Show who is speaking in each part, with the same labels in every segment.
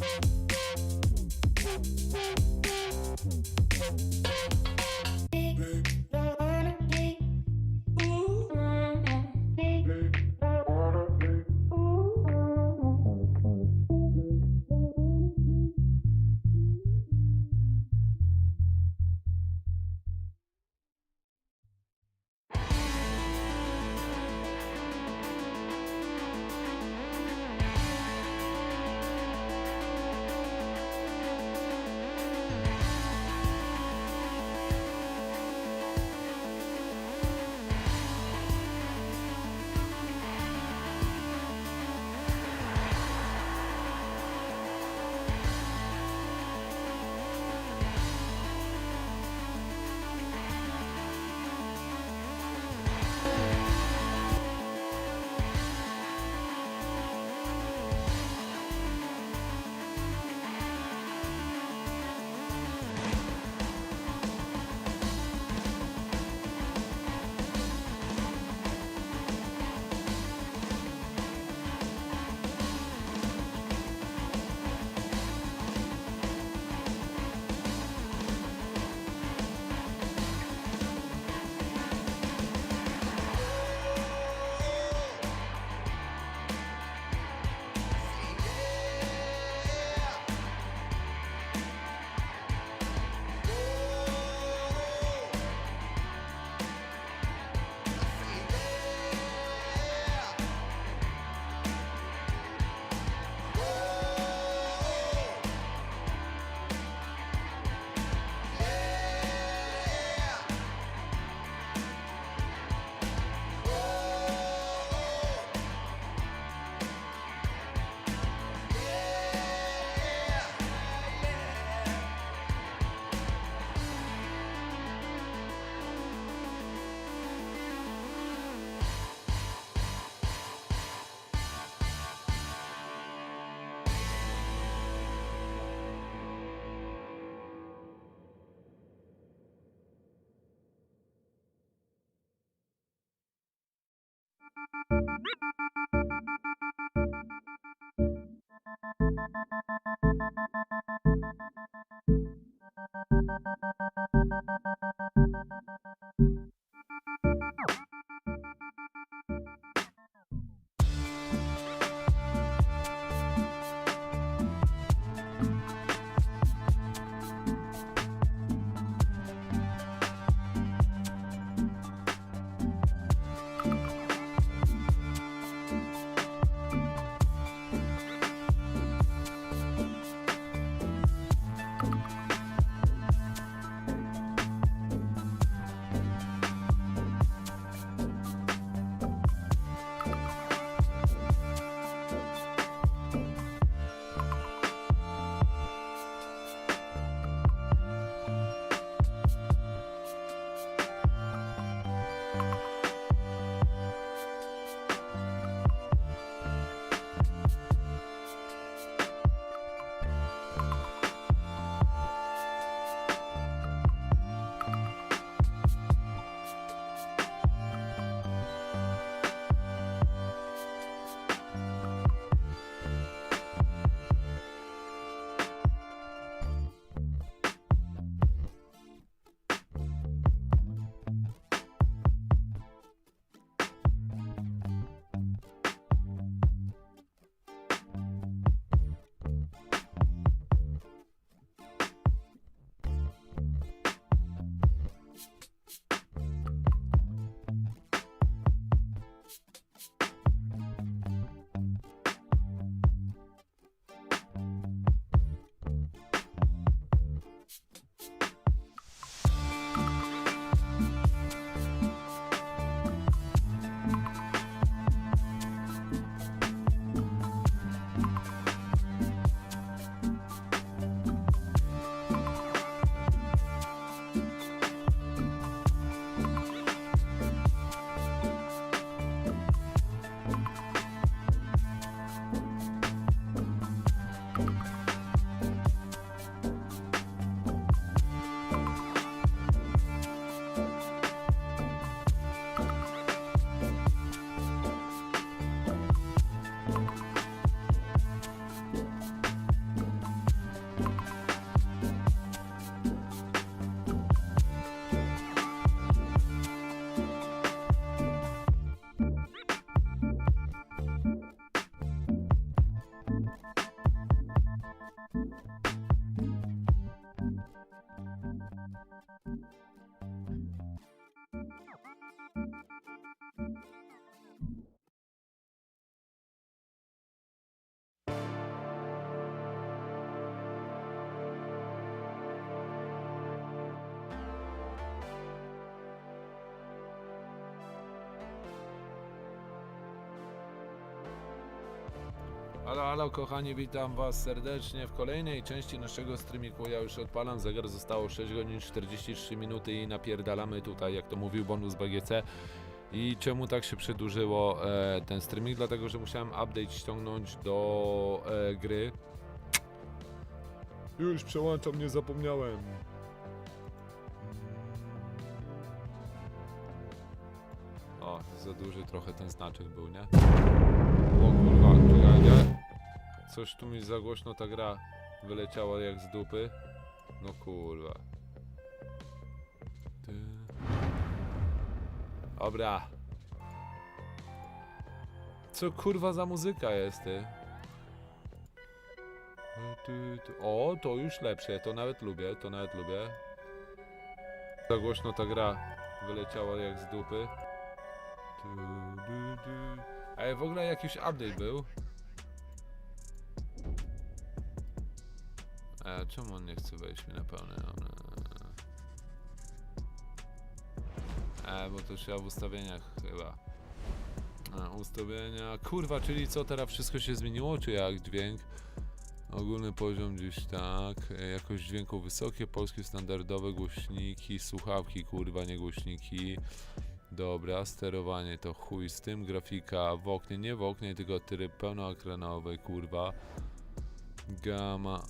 Speaker 1: Bye. you Halo, halo kochani, witam was serdecznie w kolejnej części naszego streamiku. Ja już odpalam, zegar zostało 6 godzin 43 minuty i napierdalamy tutaj, jak to mówił bonus BGC. I czemu tak się przedłużyło e, ten streaming? Dlatego, że musiałem update ściągnąć do e, gry. Już przełączam, nie zapomniałem. O, za duży trochę ten znaczek był, nie? O czekajcie. Coś tu mi za głośno ta gra wyleciała jak z dupy. No kurwa. Ty. Dobra. Co kurwa za muzyka jest ty? O, to już lepsze, to nawet lubię, to nawet lubię. Za głośno ta gra wyleciała jak z dupy. Ej, w ogóle jakiś update był. Czemu on nie chce wejść mi na pełne? Dobra. E, bo to trzeba w ustawieniach chyba. E, ustawienia. Kurwa, czyli co teraz wszystko się zmieniło, czy jak dźwięk? Ogólny poziom gdzieś tak. E, jakość dźwięku wysokie, polskie standardowe głośniki, słuchawki, kurwa, nie głośniki. Dobra, sterowanie to chuj z tym, grafika w oknie, nie w oknie, tylko tryb pełnoekranowy, kurwa. Gama,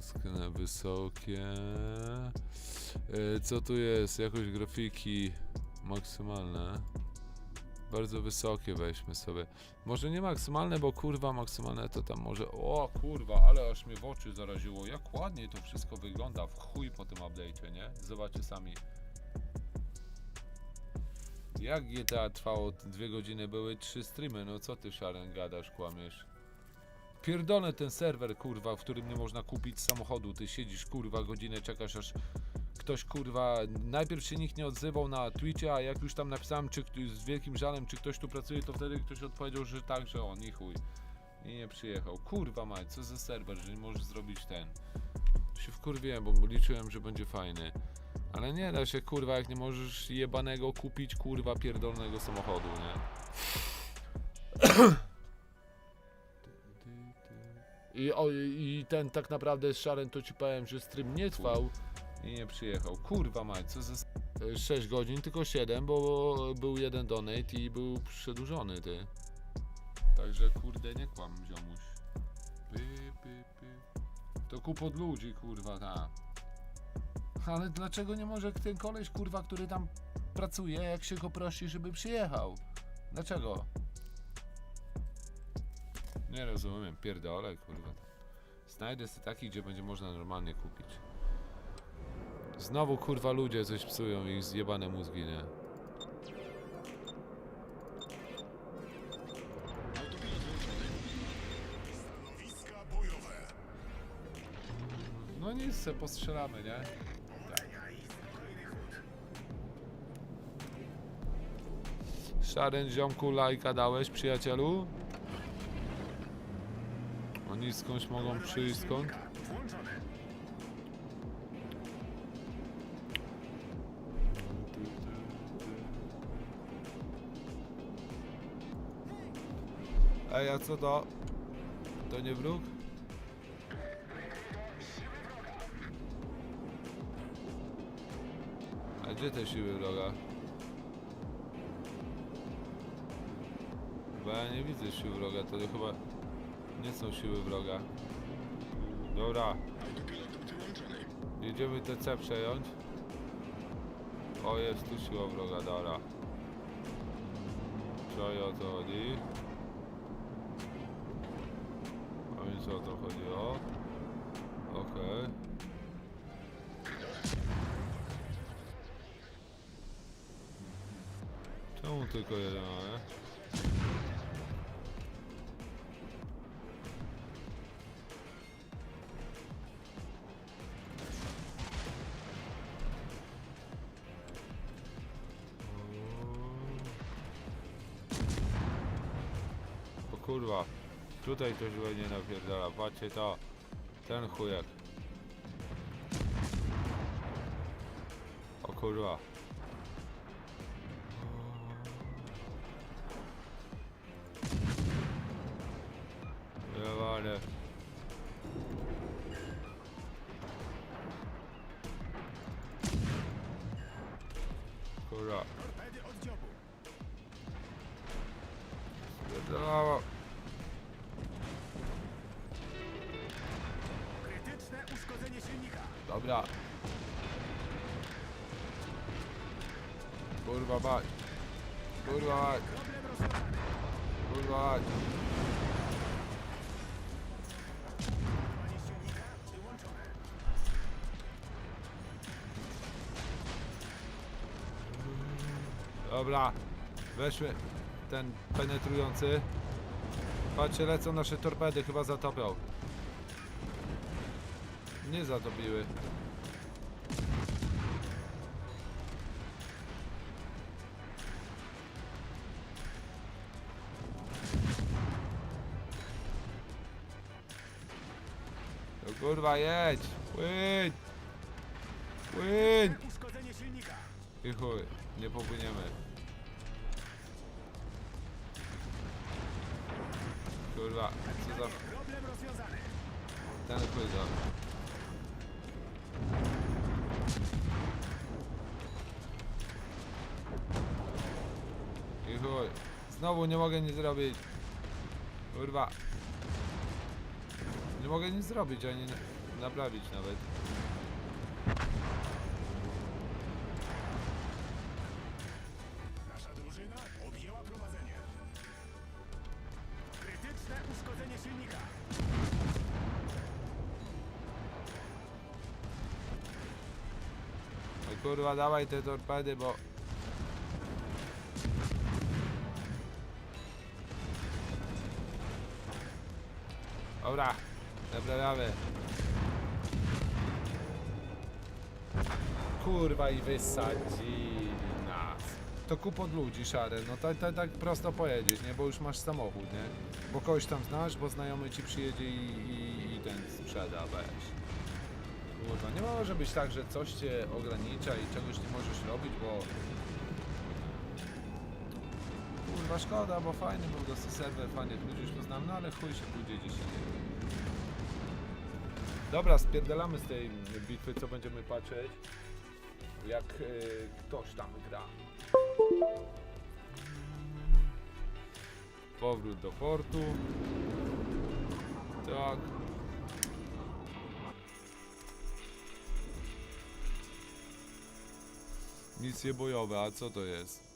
Speaker 1: skny wysokie. E, co tu jest? Jakość grafiki maksymalne. Bardzo wysokie weźmy sobie. Może nie maksymalne, bo kurwa maksymalne to tam może... O kurwa, ale aż mnie w oczy zaraziło. Jak ładnie to wszystko wygląda w chuj po tym update'cie, nie? Zobaczcie sami. Jak GTA trwało dwie godziny, były trzy streamy, no co ty Sharon gadasz, kłamiesz? Pierdolę ten serwer, kurwa, w którym nie można kupić samochodu, ty siedzisz, kurwa, godzinę czekasz aż ktoś, kurwa, najpierw się nikt nie odzywał na Twitcie, a jak już tam napisałem, czy z wielkim żalem, czy ktoś tu pracuje, to wtedy ktoś odpowiedział, że tak, że on, i chuj. I nie przyjechał. Kurwa mać, co za serwer, że nie możesz zrobić ten. Się wkurwiłem, bo liczyłem, że będzie fajny. Ale nie da się, kurwa, jak nie możesz jebanego kupić, kurwa, pierdolnego samochodu, nie? I, o, I ten tak naprawdę z Szaren to ci powiem, że stream nie trwał i nie przyjechał. Kurwa mać, co za... 6 godzin, tylko 7, bo był jeden donate i był przedłużony, ty. Także kurde, nie kłam, ziomuś. Py, py, py. To kup od ludzi, kurwa, ta. Ale dlaczego nie może ten koleś, kurwa, który tam pracuje, jak się go prosi, żeby przyjechał? Dlaczego? Nie rozumiem, pierdolę, kurwa. Znajdę sobie taki, gdzie będzie można normalnie kupić. Znowu, kurwa, ludzie coś psują i zjebane mózgi, nie? No nic, se postrzelamy, nie? Szaren ziomku lajka dałeś, przyjacielu? Oni skądś mogą przyjść, skąd? Ej, a co to? To nie wróg? A gdzie te siły wroga? Bo ja nie widzę sił wroga, to chyba nie są siły wroga. Dobra. Jedziemy TC przejąć. O, jest tu siła wroga, dobra. Co o to chodzi? A więc o to chodziło. Okej. Czemu tylko jeden mamy? Tutaj ktoś będzie napierdala, patrzcie to, ten chujek. O kurwa. ale... Dobra. Kurwa mać. Kurwa
Speaker 2: rozwiązany.
Speaker 1: Kurwa
Speaker 2: wyłączone.
Speaker 1: Dobra. Weszły. Ten penetrujący. Patrzcie, lecą nasze torpedy, chyba zatopią. Nie zatopiły. No kurwa jedź! Płyń! Płyń!
Speaker 2: Uszkodzenie silnika.
Speaker 1: I chuj, nie popłyniemy. Kurwa, co za
Speaker 2: Problem rozwiązany.
Speaker 1: ten chuj za... znowu nie mogę nic zrobić. Kurwa. Nie mogę nic zrobić, ani na- naprawić nawet.
Speaker 2: Nasza drużyna objęła prowadzenie. Krytyczne uszkodzenie silnika.
Speaker 1: No kurwa, dawaj te torpedy, bo... Dobra, naprawiamy. Kurwa i wysadzili nas. To kup od ludzi szare, no tak, tak, tak prosto pojedziesz, nie? Bo już masz samochód, nie? Bo kogoś tam znasz, bo znajomy ci przyjedzie i, i, i ten sprzeda, weź. Kurwa, nie może być tak, że coś cię ogranicza i czegoś nie możesz robić, bo... Kurwa, szkoda, bo fajny był dosyć serwer, fajnych ludzi już poznałem, no ale chuj się pójdzie gdzieś indziej. Dobra, spierdalamy z tej bitwy, co będziemy patrzeć, jak y, ktoś tam gra. Powrót do portu. Tak. Misje bojowe, a co to jest?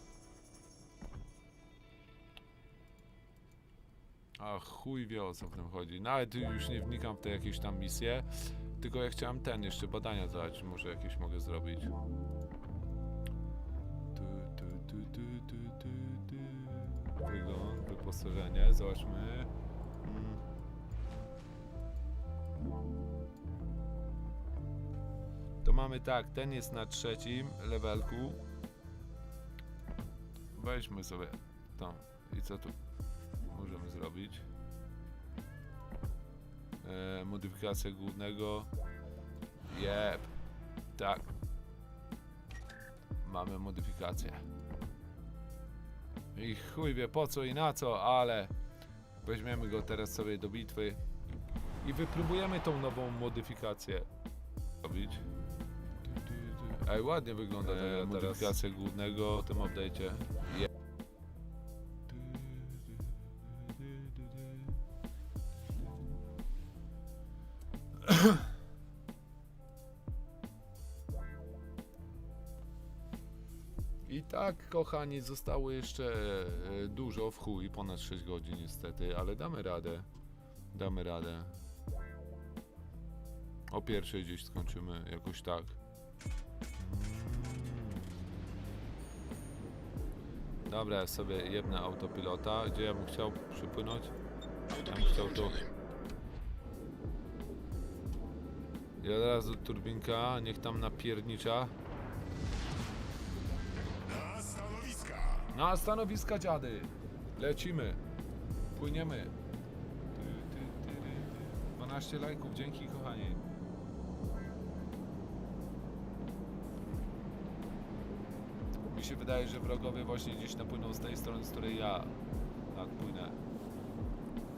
Speaker 1: A chuj wie o co w tym chodzi. Nawet już nie wnikam w te jakieś tam misje. Tylko ja chciałem ten jeszcze badania zobaczyć, może jakieś mogę zrobić. Tu, tu, tu, tu, tu, tu, tu. Wygląd, wyposażenie, zobaczmy. Mm. To mamy tak, ten jest na trzecim levelku. Weźmy sobie tam. I co tu możemy zrobić? E, modyfikacja głównego. Jep. Tak. Mamy modyfikację. I chuj wie po co i na co, ale weźmiemy go teraz sobie do bitwy i wypróbujemy tą nową modyfikację robić. Ej, ładnie wygląda ta
Speaker 3: teraz-
Speaker 1: modyfikacja głównego w tym update'cie. I tak, kochani, zostało jeszcze e, dużo w chuj, ponad 6 godzin niestety, ale damy radę. Damy radę. O pierwszej gdzieś skończymy, jakoś tak. Dobra, ja sobie jebnę autopilota. Gdzie ja bym chciał przypłynąć? Ja bym chciał tu. I od razu turbinka, niech tam napiernicza.
Speaker 2: Na stanowiska
Speaker 1: dziady! Lecimy! Płyniemy! Ty, ty, ty, ty, ty. 12 lajków, dzięki kochani. Mi się wydaje, że wrogowie właśnie gdzieś napłyną z tej strony, z której ja tak płynę.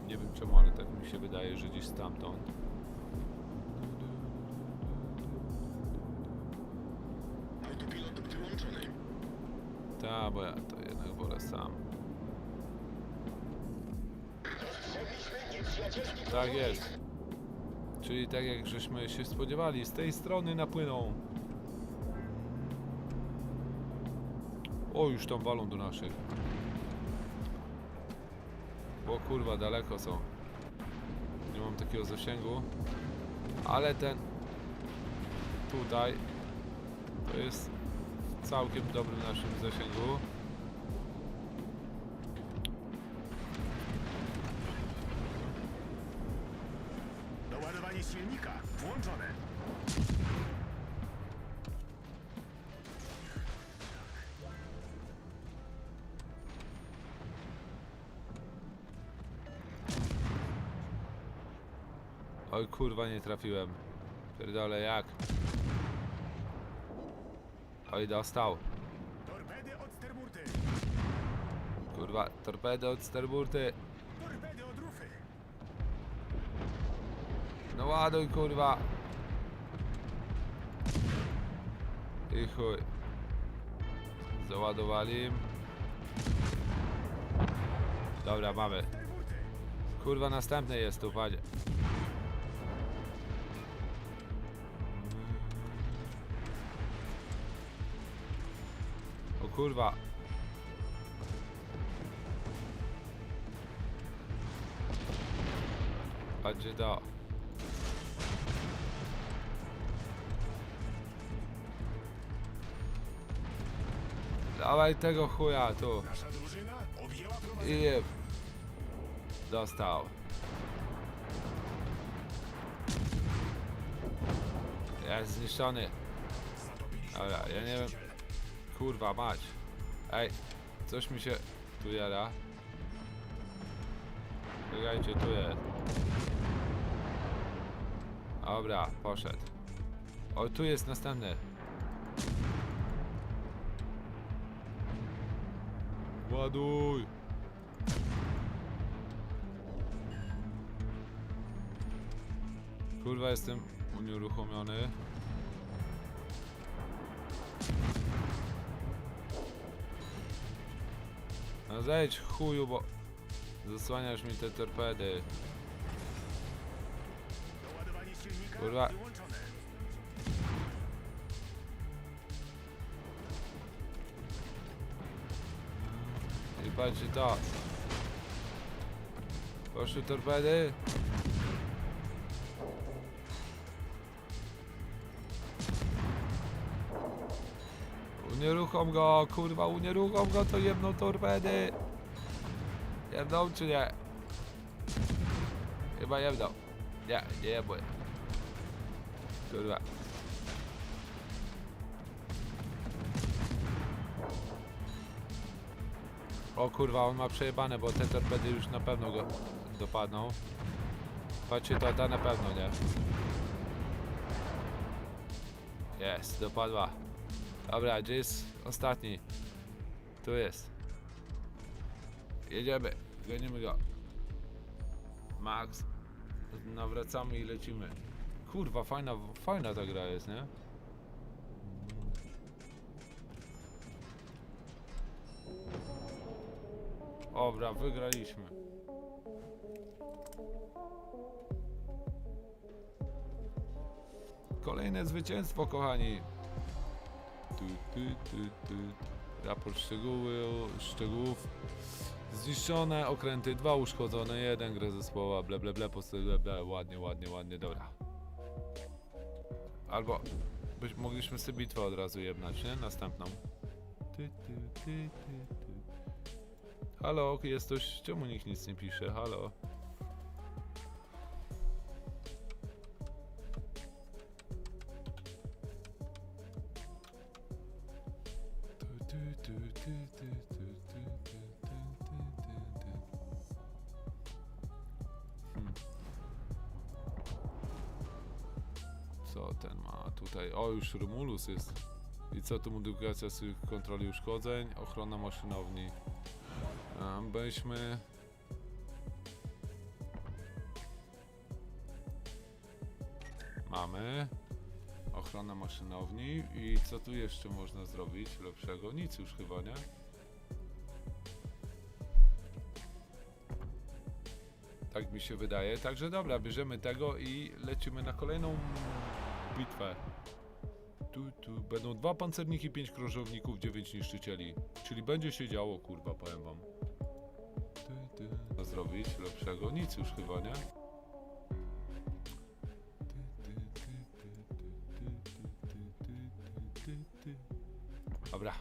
Speaker 1: Nie wiem czemu, ale tak Tak mi się wydaje, że gdzieś stamtąd.
Speaker 3: Autopilot wyłączony.
Speaker 1: Ta, bo ja jednak wolę sam. Tak jest. Czyli tak jak żeśmy się spodziewali, z tej strony napłyną. O, już tam walą do naszych. O kurwa, daleko są. Nie mam takiego zasięgu. Ale ten tutaj to jest w całkiem dobrym naszym zasięgu.
Speaker 2: Doładowanie silnika włączone.
Speaker 1: Oj kurwa nie trafiłem. Pierdolę jak. Oj dostał.
Speaker 2: Torpedy od sterburty.
Speaker 1: Kurwa, torpedy od sterburty. Ładuj kurwa. I chuj. Załadowali. Dobra, mamy. Kurwa, następny jest tu, panie. O kurwa. Patrzcie to. Dawaj tego chuja tu. I dostał. Jest zniszczony. Dobra, ja nie wiem. Kurwa mać. Ej, coś mi się tu jara. Czekajcie, tu jest. Dobra, poszedł. O, tu jest następny. Ładuj! Kurwa, jestem unieruchomiony. No zejdź chuju, bo zasłaniasz mi te torpedy. Kurwa. Patrzcie to. Poszły torpedy. Unieruchom go, kurwa, unieruchom go, to jedną torpedy. Jedną czy nie? Chyba jedną. Nie, nie jebły. Kurwa. O kurwa, on ma przejebane, bo te torpedy już na pewno go dopadną. Patrzcie, to ta na pewno, nie? Jest, dopadła. Dobra, gdzie jest ostatni? Tu jest. Jedziemy, gonimy go. Max. Nawracamy i lecimy. Kurwa, fajna, fajna ta gra jest, nie? Dobra, wygraliśmy. Kolejne zwycięstwo, kochani. Raport szczegóły, szczegółów. Zniszczone, okręty dwa uszkodzone, jeden gra zespoła, ble ble ble, posty, ble ble, ładnie, ładnie, ładnie, dobra. Albo byś, mogliśmy sobie bitwę od razu jebnać, nie? Następną. Ty, ty, ty, ty. Halo, jest. Czemu nikt nic nie pisze? Halo. Co ten ma tutaj? O, już Rumulus jest. I co tu modyfikacja kontroli uszkodzeń? Ochrona maszynowni. Um, byśmy. Mamy. Ochrona maszynowni. I co tu jeszcze można zrobić lepszego? Nic już chyba, nie? Tak mi się wydaje. Także dobra, bierzemy tego i lecimy na kolejną bitwę. Tu, tu. Będą dwa pancerniki, pięć krążowników, dziewięć niszczycieli. Czyli będzie się działo, kurwa, powiem wam. Zrobić lepszego? Nic już chyba, nie? Dobra.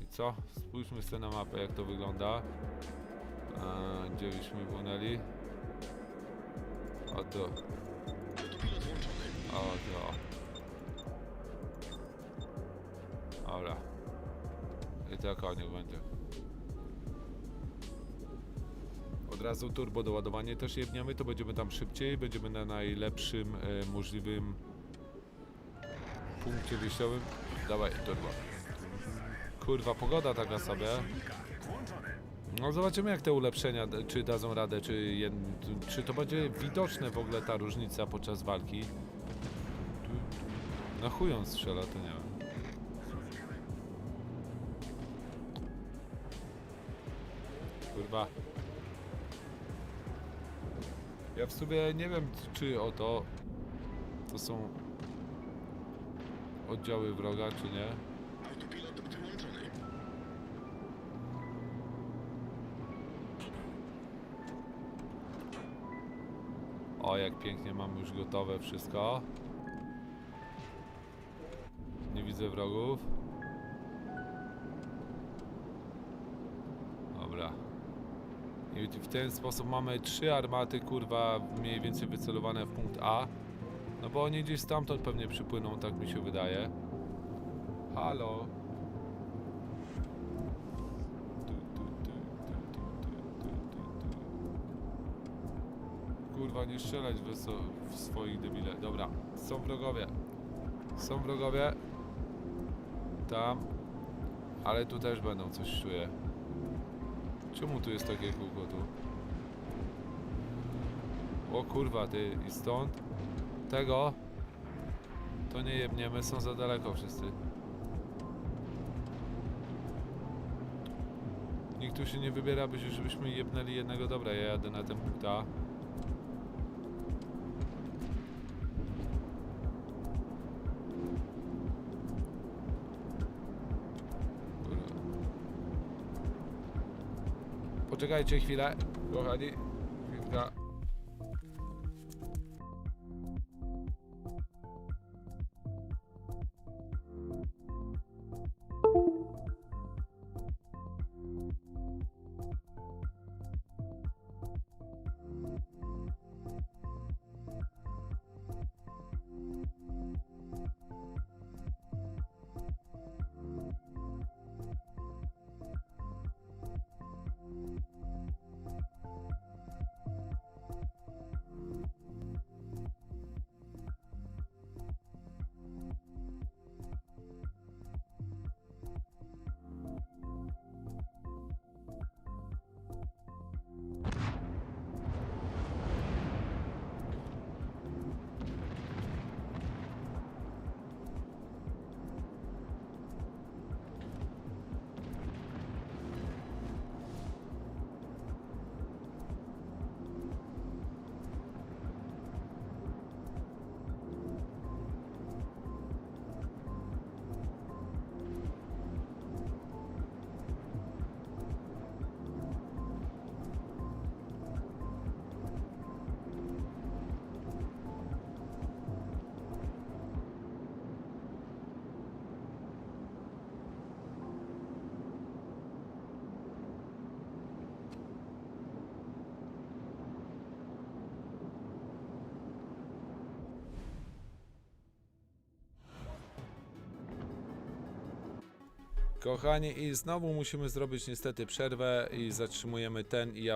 Speaker 1: I co? Spójrzmy sobie na mapę, jak to wygląda. Gdzie byśmy płynęli? Oto.
Speaker 3: Autopilot włączony.
Speaker 1: Oto. Dobra. I to koniec będzie. Razu turbo doładowanie też jebniemy, to będziemy tam szybciej, będziemy na najlepszym e, możliwym punkcie wyjściowym. Dawaj, turbo. Kurwa, pogoda taka sobie. No zobaczymy jak te ulepszenia, czy dadzą radę, czy, jed, czy to będzie widoczne w ogóle ta różnica podczas walki. Na chuj on strzela, to nie wiem. Kurwa. Ja w sumie nie wiem, czy oto to są oddziały wroga, czy nie.
Speaker 3: Autopilot wyłączony.
Speaker 1: O, jak pięknie mam już gotowe wszystko. Nie widzę wrogów. W ten sposób mamy trzy armaty, kurwa, mniej więcej wycelowane w punkt A. No bo oni gdzieś stamtąd pewnie przypłyną, tak mi się wydaje. Halo? Kurwa, nie strzelać w, so w swoich debile. Dobra, są wrogowie. Są wrogowie. Tam. Ale tu też będą, coś czuję. Czemu tu jest takie kółko tu? O kurwa, ty i stąd? Tego? To nie jebniemy, są za daleko wszyscy. Nikt tu się nie wybiera, by- żebyśmy jebnęli jednego. Dobra, ja jadę na ten punkt Poczekajcie chwilę, kochani. Kochani, i znowu musimy zrobić niestety przerwę i zatrzymujemy ten i ja